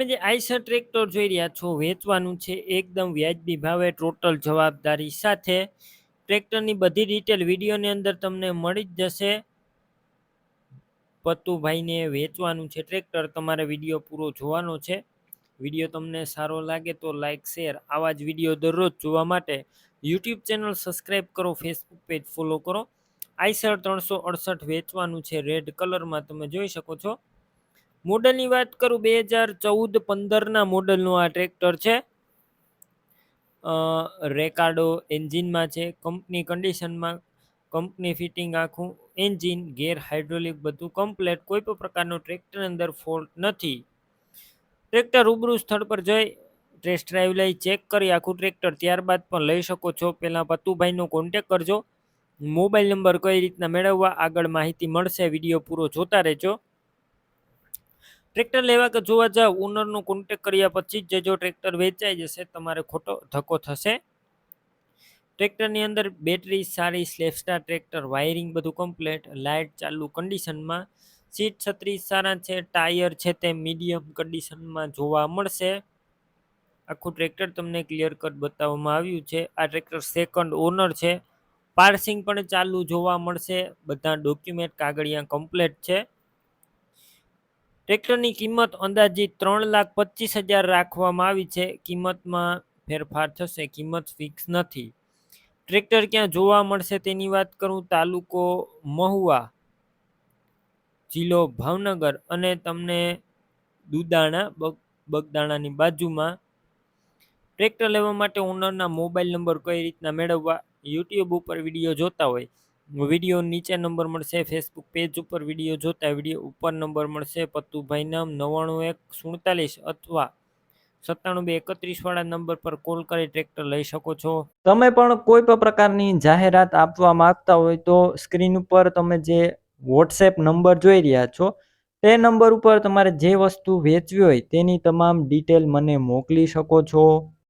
તમે જે Eicher tractor જોઈ રહ્યા છો, વેચવાનું છે એકદમ વ્યાજબી ભાવે ટોટલ જવાબદારી સાથે. ટ્રેક્ટરની બધી ડિટેલ વિડીયોની અંદર તમને મળી જ જશે. પતુભાઈને વેચવાનું છે ટ્રેક્ટર, તમારે વીડિયો પૂરો જોવાનો છે. વીડિયો તમને સારો લાગે તો લાઇક શેર આવા જ વીડિયો દરરોજ જોવા માટે યુટ્યુબ ચેનલ સબસ્ક્રાઈબ કરો ફેસબુક પેજ ફોલો કરો. આઈસર ત્રણસો અડસઠ વેચવાનું છે રેડ કલરમાં તમે જોઈ શકો છો. મોડલની વાત કરું બે હજાર ચૌદ પંદરના મોડલનું આ ટ્રેક્ટર છે. રેકાર્ડો એન્જિનમાં છે, કંપની કન્ડિશનમાં, કંપની ફિટિંગ આખું, એન્જિન, ગેર હાઇડ્રોલિક બધું કમ્પ્લેટ, કોઈ પણ પ્રકારનો ટ્રેક્ટર અંદર ફોલ્ટ નથી. ટ્રેક્ટર રૂબરૂ સ્થળ પર જઈ, ટેસ્ટ ડ્રાઈવ લઈ, ચેક કરી આખું ટ્રેક્ટર, ત્યારબાદ પણ લઈ શકો છો. પહેલાં પતુભાઈનો કોન્ટેક કરજો. મોબાઈલ નંબર કઈ રીતના મેળવવા, આગળ માહિતી મળશે, વીડિયો પૂરો જોતા રહેજો. ટ્રેક્ટર લેવા કે જોવા જાવ ઓનરનો કોન્ટેક કર્યા પછી જ જો ટ્રેક્ટર વેચાઈ જશે, તમારે ખોટો ધક્કો થશે. ટ્રેક્ટરની અંદર બેટરી સારી સ્લેપસ્ટાર ટ્રેક્ટર વાયરિંગ બધું કમ્પ્લેટ લાઇટ ચાલુ કન્ડિશનમાં સીટ છત્રી સારા છે ટાયર છે તે મીડિયમ કન્ડિશનમાં જોવા મળશે. આખું ટ્રેક્ટર તમને ક્લિયર કટ બતાવવામાં આવ્યું છે. આ ટ્રેક્ટર સેકન્ડ ઓનર છે. પાર્સિંગ પણ ચાલુ જોવા મળશે. બધા ડોક્યુમેન્ટ કાગળિયા કમ્પ્લેટ છે. ટ્રેક્ટરની કિંમત અંદાજિત ત્રણ લાખ પચીસ હજાર રાખવામાં આવી છે. કિંમતમાં ફેરફાર થશે, કિંમત ફિક્સ નથી. ટ્રેક્ટર ક્યાં જોવા મળશે તેની વાત કરું? તાલુકો મહુવા જિલ્લો ભાવનગર અને તમને દુદાણા, બગ, બગદાણાની બાજુમાં ટ્રેક્ટર લેવા માટે ઓનરના મોબાઈલ નંબર કઈ રીતના મેળવવા? યુટ્યુબ ઉપર વીડિયો જોતા હોય. વીડિયો નીચે નંબર મળશે ફેસબુક પેજ ઉપર વીડિયો જોતા વીડિયો ઉપર નંબર મળશે પત્તુભાઈ નામ નવ્વાણું એક સુડતાલીસ અથવા સત્તાણું બે એકત્રીસ વાળા નંબર પર કોલ કરી ટ્રેક્ટર લઈ શકો છો. તમે પણ કોઈ પણ પ્રકારની જાહેરાત આપવા માંગતા હોય તો સ્ક્રીન ઉપર તમે જે વોટ્સએપ નંબર જોઈ રહ્યા છો, તે નંબર ઉપર તમારે જે વસ્તુ વેચવી હોય તેની તમામ ડિટેલ મને મોકલી શકો છો.